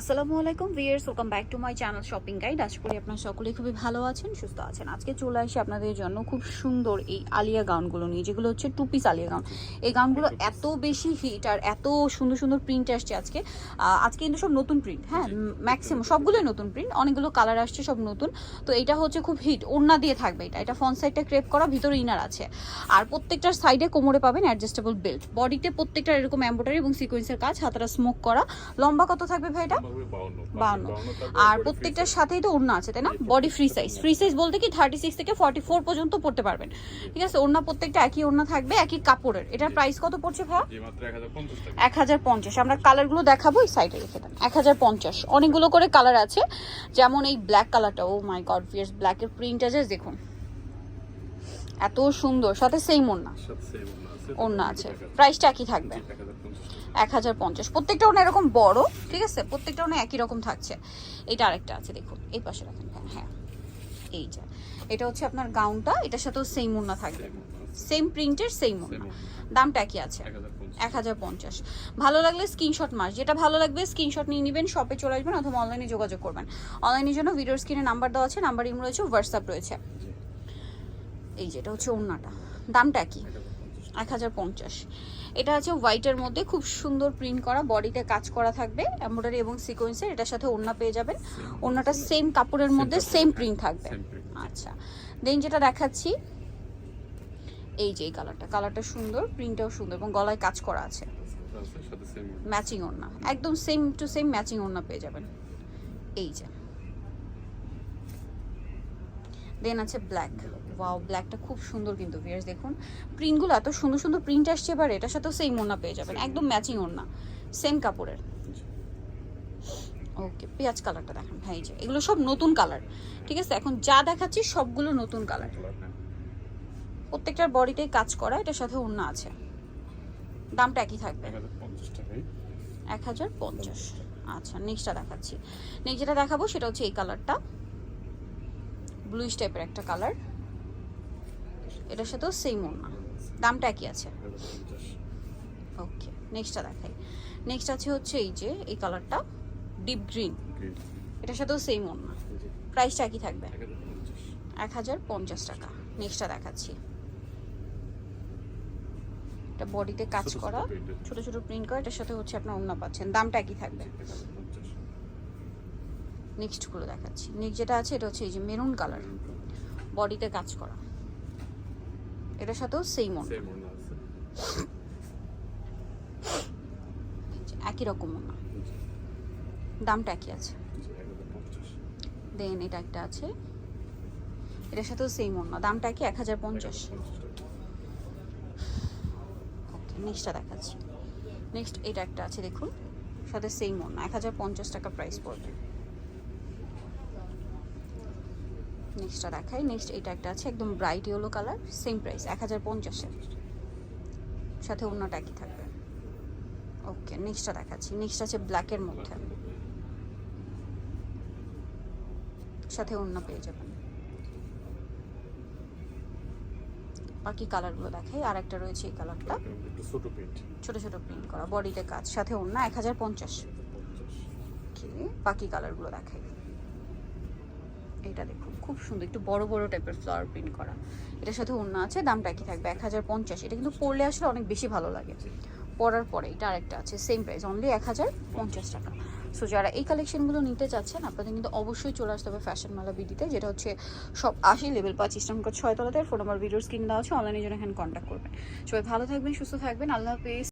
আসসালামু আলাইকুম viewers welcome back to my channel shopping guide. আশা করি আপনারা সকলেই খুবই ভালো আছেন সুস্থ আছেন। আজকে চলে আসি আপনাদের জন্য খুব সুন্দর এই আলিয়া গাউনগুলো নিয়ে যেগুলো হচ্ছে টু পিস আলিয়া গাউন। এই গাউনগুলো এত বেশি হিট আর এত সুন্দর সুন্দর প্রিন্ট আসছে আজকে। আজকে কিন্তু সব নতুন প্রিন্ট হ্যাঁ ম্যাক্সিমাম সবগুলোই নতুন প্রিন্ট অনেকগুলো কালার আসছে সব নতুন। তো এটা হচ্ছে খুব হিট ওড়না দিয়ে থাকবে এটা। এটা ফ্রন্ট সাইডটা ক্রেপ করা ভিতরে ইনার আছে। আর প্রত্যেকটার সাইডে কোমরে পাবেন অ্যাডজাস্টেবল বেল্ট বডিতে প্রত্যেকটা এরকম এম্ব্রয়ডারি এবং সিকোয়েন্সের কাজ হাতারা স্মোক করা। লম্বা কত থাকবে ভাই এটা বাউন্ন আর প্রত্যেকটার সাথেই তো ওড়না আছে তাই না? Body free size free size বলতে কি থার্টি সিক্স থেকে ফর্টি ফোর পর্যন্ত পড়তে পারবেন। ঠিক আছে? ওড়না প্রত্যেকটা একই ওড়না থাকবে একই কাপড়ের। এটার প্রাইস কত পড়ছে ভাইয়া? এক হাজার পঞ্চাশ আমরা কালারগুলো দেখাবো এই সাইডে রেখে দেন। এক হাজার পঞ্চাশ। অনেকগুলো করে কালার আছে। যেমন এই ব্ল্যাক কালারটা ও মাই গড ফিয়ার্স ব্ল্যাকের প্রিন্ট আছে দেখুন। এত সুন্দর সাথে সেম ওড়না। ওড়না আছে। প্রাইসটা একই থাকবে। এক হাজার পঞ্চাশ। প্রত্যেকটা ওনা এরকম বড় ঠিক আছে? প্রত্যেকটা ওনা একই রকম থাকছে। এটা আরেকটা আছে দেখুন। এই পাশে রাখেন। হ্যাঁ, হ্যাঁ। এইটা এটা হচ্ছে আপনার গাউনটা। এটার সাথেও সেম ওড়না থাকবে। সেম প্রিন্টের সেম ওড়না। দামটা একই আছে। এক হাজার পঞ্চাশ। ভালো লাগলে স্ক্রিনশট মাস। যেটা ভালো লাগবে স্ক্রিনশট নিয়ে নেবেন শপে চলে আসবেন অথবা অনলাইনে যোগাযোগ করবেন। অনলাইনের জন্য ভিডিওর স্ক্রিনে নাম্বার দেওয়া আছে নাম্বার ইম রয়েছে হোয়াটসঅ্যাপ রয়েছে। এই যে এটা হচ্ছে ওড়নাটা। দামটা কি এক হাজার পঞ্চাশ। এটা আছে হোয়াইটের মধ্যে খুব সুন্দর প্রিন্ট করা বডিতে কাজ করা থাকবে এমব্রয়ডারি এবং সিকোয়েন্সের এটার সাথে ওড়না পেয়ে যাবেন। ওড়নাটা সেম কাপড়ের মধ্যে সেম প্রিন্ট থাকবে। আচ্ছা দেন যেটা দেখাচ্ছি এই যে এই কালারটা কালারটা সুন্দর প্রিন্টটাও সুন্দর এবং গলায় কাজ করা আছে। ম্যাচিং ওড়না। একদম সেম টু সেম ম্যাচিং ওড়না পেয়ে যাবেন। এই যে। দেন আছে ব্ল্যাক ওয়াও ব্ল্যাকটা খুব সুন্দর কিন্তু ভিয়ার্স দেখুন। প্রিন্টগুলো এত সুন্দর সুন্দর প্রিন্ট আসছে এবার এটার সাথেও সেম ওড়না পেয়ে যাবেন। একদম ম্যাচিং ওড়না। সেম কাপড়ের। ওকে পেঁয়াজ কালারটা দেখেন। ভাই যে এগুলো সব নতুন কালার ঠিক আছে এখন যা দেখাচ্ছি সবগুলো নতুন কালার প্রত্যেকটার বডিতেই কাজ করা এটার সাথে ওড়না আছে। দামটা একই থাকবে। এক হাজার পঞ্চাশ আচ্ছা নেক্সটটা দেখাচ্ছি। নেক্সট যেটা দেখাবো সেটা হচ্ছে এই কালারটা ব্লুইশ টাইপের একটা কালার এটার সাথেও সেম ওড়না। দামটা একই আছে। ওকে নেক্সটটা দেখাই। নেক্সট আছে হচ্ছে এই যে এই কালারটা ডিপ গ্রিন এটার সাথেও সেম ওড়না। প্রাইসটা একই থাকবে। এক হাজার পঞ্চাশ টাকা। নেক্সটটা দেখাচ্ছি। এটা বডিতে কাজ করা। ছোট ছোট প্রিন্ট করা। এটার সাথে হচ্ছে আপনার ওড়না পাচ্ছেন। দামটা একই থাকবে। নেক্সটগুলো দেখাচ্ছি। নেক্সট যেটা আছে এটা হচ্ছে এই যে মেরুন কালার। বডিতে কাজ করা। এটার সাথেও সেম ওড়না একই রকম ওড়না দামটা একই আছে। দেন এটা একটা আছে। এটার সাথেও সেম ওড়না দামটা কি? এক হাজার পঞ্চাশ। ওকে নেক্সটটা দেখাচ্ছি। নেক্সট এটা একটা আছে দেখুন। সাথে সেম ওড়না এক হাজার পঞ্চাশ টাকা প্রাইস পড়বে। নেক্সটটা দেখাই। নেক্সট এটা একটা আছে একদম bright yellow colour same price এক হাজার পঞ্চাশের সাথে অন্যটা একই থাকবে। ওকে নেক্সটটা দেখাচ্ছি। নেক্সট আছে ব্ল্যাকের মধ্যে। সাথে অন্য পেয়ে যাবেন। বাকি কালারগুলো দেখাই। আর একটা রয়েছে এই কালারটা ছোট পেট ছোট ছোট প্রিন্ট করা। বডিতে কাজ। সাথে অন্য এক হাজার পঞ্চাশ। বাকি কালারগুলো দেখাই। এটা দেখুন খুব সুন্দর একটু বড় বড় টাইপের ফ্লাওয়ার প্রিন্ট করা। এটার সাথে অন্য আছে দামটা কি থাকবে এক হাজার পঞ্চাশ। এটা কিন্তু পরলে আসলে অনেক বেশি ভালো লাগে। পরার পরে এটা আরেকটা আছে সেম প্রাইস অনলি এক হাজার পঞ্চাশ টাকা। সো যারা এই কালেকশনগুলো নিতে চাচ্ছেন আপনাদের কিন্তু অবশ্যই চলে আসতে হবে ফ্যাশন মালা বিডিতে যেটা হচ্ছে সব আশি লেভেল পাঁচ ইস্টার্ন কোড ছয় তলাতে ফোন নাম্বার ভিডিওর স্ক্রিন দেওয়া আছে অনলাইনে জন্য এখানে কন্ট্যাক্ট করবেন। সবাই ভালো থাকবেন সুস্থ থাকবেন আল্লাহ হাফেজ।